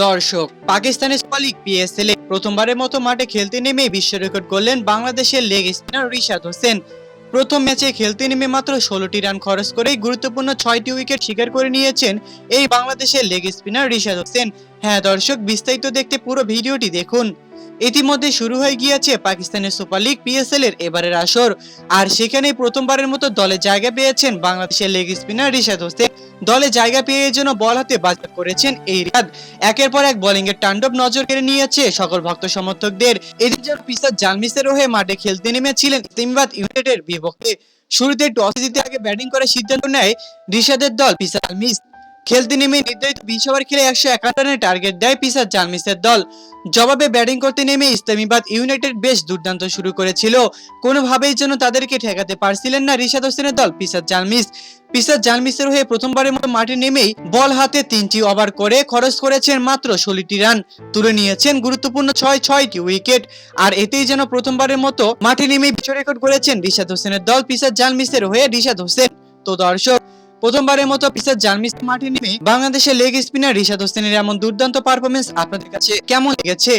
দর্শক, পাকিস্তানের super PSL এ প্রথমবারের মতো মাঠে খেলতে নেমে বিশ্ব রেকর্ড করলেন বাংলাদেশের লেগ স্পিনার রিশাদ হোসেন। প্রথম ম্যাচে খেলতে নেমে মাত্র ষোলোটি রান খরচ করেই গুরুত্বপূর্ণ ছয়টি উইকেট শিকার করে নিয়েছেন এই বাংলাদেশের লেগ স্পিনার রিশাদ হোসেন। হ্যাঁ দর্শক, বিস্তারিত দেখতে পুরো ভিডিওটি দেখুন। ইতিমধ্যে শুরু হয়ে গিয়েছে পাকিস্তানের সুপার লিগ পিএসএল এর এবারের আসর। আর সেখানে প্রথমবারের মতো দলে জায়গা পেয়েছেন বাংলাদেশের লেগ স্পিনার রিশাদ হোসেন। দলে জায়গা পেয়ে যেন বল হাতে বাজার করেছেন এই রিয়াদ। একের পর এক বোলিং এর তাণ্ডব নজর কেড়ে নিয়েছে সকল ভক্ত সমর্থকদের। এদিন যেন পিসার জালমিসের হয়ে মাঠে খেলতে নেমেছিলেন ইসলামাবাদ ইউনাইটেডের বিপক্ষে। শুরুতে টস জিতে আগে ব্যাটিং করার সিদ্ধান্ত নেয় রিশাদের দল পিসার জালমিস। খেলতে নেমে নির্ধারিত বিশ ওভার খেলে একশো একান্ন রানের টার্গেট দেয় পিসার জালমিসের দল। জবাবে ব্যাটিং করতে নেমে ইসলামাবাদ ইউনাইটেড বেশ দুর্দান্ত শুরু করেছিল। কোনোভাবেই যেন তাদেরকে ঠেকাতে পারছিলেন না রিশাদ হোসেনের দল পিসার জালমিস পিসার জালমিসের হয়ে প্রথমবারের মতো মাঠে নেমেই বল হাতে তিনটি ওভার করে খরচ করেছেন মাত্র ষোলোটি রান। তুলে নিয়েছেন গুরুত্বপূর্ণ ছয় ছয়টি উইকেট আর এতেই যেন প্রথমবারের মতো মাঠে নেমেই বিশ্ব রেকর্ড করেছেন রিশাদ হোসেনের দল পিসার জালমিসের হয়ে রিশাদ হোসেন। তো দর্শক প্রথমবারের মতো পিসার জার্মিস মাঠে নেমে বাংলাদেশের লেগ স্পিনার রিশাদ হোসেনের এমন দুর্দান্ত পারফরমেন্স আপনাদের কাছে কেমন লেগেছে?